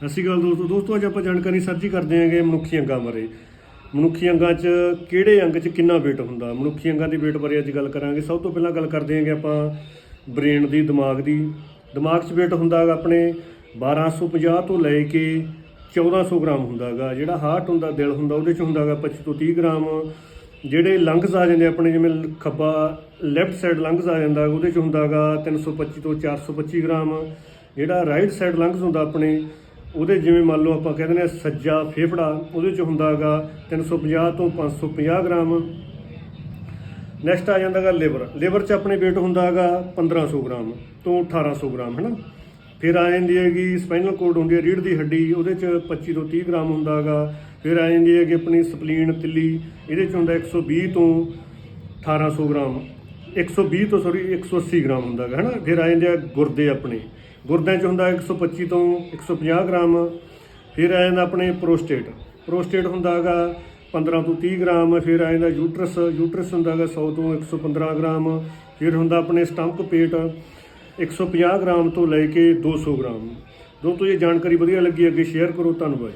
ਸਤਿ ਸ਼੍ਰੀ ਅਕਾਲ ਦੋਸਤੋ। ਦੋਸਤੋ, ਅੱਜ ਆਪਾਂ ਜਾਣਕਾਰੀ ਸਾਂਝੀ ਕਰਦੇ ਹਾਂਗੇ ਮਨੁੱਖੀ ਅੰਗਾਂ ਬਾਰੇ। ਮਨੁੱਖੀ ਅੰਗਾਂ 'ਚ ਕਿਹੜੇ ਅੰਗ 'ਚ ਕਿੰਨਾ weight ਹੁੰਦਾ? ਮਨੁੱਖੀ ਅੰਗਾਂ ਦੀ weight ਬਾਰੇ ਅੱਜ ਗੱਲ ਕਰਾਂਗੇ। ਸਭ ਤੋਂ ਪਹਿਲਾਂ ਗੱਲ ਕਰਦੇ ਹਾਂਗੇ ਆਪਾਂ ਬ੍ਰੇਨ ਦੀ, ਦਿਮਾਗ ਦੀ। ਦਿਮਾਗ 'ਚ weight ਹੁੰਦਾ ਹੈਗਾ ਆਪਣੇ 1250 ਤੋਂ ਲੈ ਕੇ 1400 ਗ੍ਰਾਮ ਹੁੰਦਾ ਹੈਗਾ। ਜਿਹੜਾ ਹਾਰਟ ਹੁੰਦਾ, ਦਿਲ ਹੁੰਦਾ, ਉਹਦੇ 'ਚ ਹੁੰਦਾ ਹੈਗਾ 25 ਤੋਂ 30 ਗ੍ਰਾਮ। ਜਿਹੜੇ ਲੰਗਸ ਆ ਜਾਂਦੇ ਆਪਣੇ, ਜਿਵੇਂ ਖੱਬਾ ਲੈਫਟ ਸਾਈਡ ਲੰਗਸ ਆ ਜਾਂਦਾ, ਉਹਦੇ 'ਚ ਹੁੰਦਾ ਹੈਗਾ 325 ਤੋਂ 425 ਗ੍ਰਾਮ। ਜਿਹੜਾ ਰਾਈਟ ਸਾਈਡ ਲੰਗਸ ਹੁੰਦਾ ਆਪਣੇ ਉਹਦੇ ਜਿਵੇਂ ਮੰਨ ਲਓ ਆਪਾਂ ਕਹਿੰਦੇ ਨੇ ਸੱਜਾ ਫੇਫੜਾ, ਉਹਦੇ 'ਚ ਹੁੰਦਾ ਹੈਗਾ 350 ਤੋਂ 550 ਗ੍ਰਾਮ। ਨੈਕਸਟ ਆ ਜਾਂਦਾ ਹੈਗਾ ਲਿਵਰ ਲਿਵਰ 'ਚ ਆਪਣੇ weight ਹੁੰਦਾ ਹੈਗਾ 1500 ਗ੍ਰਾਮ ਤੋਂ 1800 ਗ੍ਰਾਮ, ਹੈਨਾ? ਫਿਰ ਆ ਜਾਂਦੀ ਹੈਗੀ ਸਪਾਈਨਲ ਕੋਰਡ ਹੁੰਦੀ ਹੈ ਰੀੜ ਦੀ ਹੱਡੀ, ਉਹਦੇ 'ਚ 25 ਤੋਂ 30 ਗ੍ਰਾਮ ਹੁੰਦਾ ਹੈਗਾ। ਫਿਰ ਆ ਜਾਂਦੀ ਹੈਗੀ ਆਪਣੀ ਸਪਲੀਨ ਤਿੱਲੀ, ਇਹਦੇ 'ਚ ਹੁੰਦਾ 120 ਤੋਂ 1800 ਗ੍ਰਾਮ। 120 ਤੋਂ ਸੌਰੀ 180 ਗ੍ਰਾਮ ਹੁੰਦਾ ਹੈਗਾ, ਹੈਨਾ? ਫਿਰ ਆ ਜਾਂਦੇ ਆ ਗੁਰਦੇ ਆਪਣੇ। ਗੁਰਦਿਆਂ 'ਚ ਹੁੰਦਾ 125 ਤੋਂ 150 ਗ੍ਰਾਮ, ਫਿਰ ਆ ਜਾਂਦਾ ਆਪਣੇ ਪ੍ਰੋਸਟੇਟ। ਪ੍ਰੋਸਟੇਟ ਹੁੰਦਾ ਹੈਗਾ 15 ਤੋਂ 30 ਗ੍ਰਾਮ, ਫਿਰ ਆ ਜਾਂਦਾ ਯੂਟਰਸ। ਯੂਟਰਸ ਹੁੰਦਾ ਹੈਗਾ 100 ਤੋਂ 115 ਗ੍ਰਾਮ, ਫਿਰ ਹੁੰਦਾ ਆਪਣੇ ਸਟੰਪ ਪੇਟ 150 ਗ੍ਰਾਮ ਤੋਂ ਲੈ ਕੇ 200 ਗ੍ਰਾਮ। ਦੋਸਤੋ ਇਹ ਜਾਣਕਾਰੀ ਵਧੀਆ ਲੱਗੀ, ਅੱਗੇ ਸ਼ੇਅਰ ਕਰੋ। ਧੰਨਵਾਦ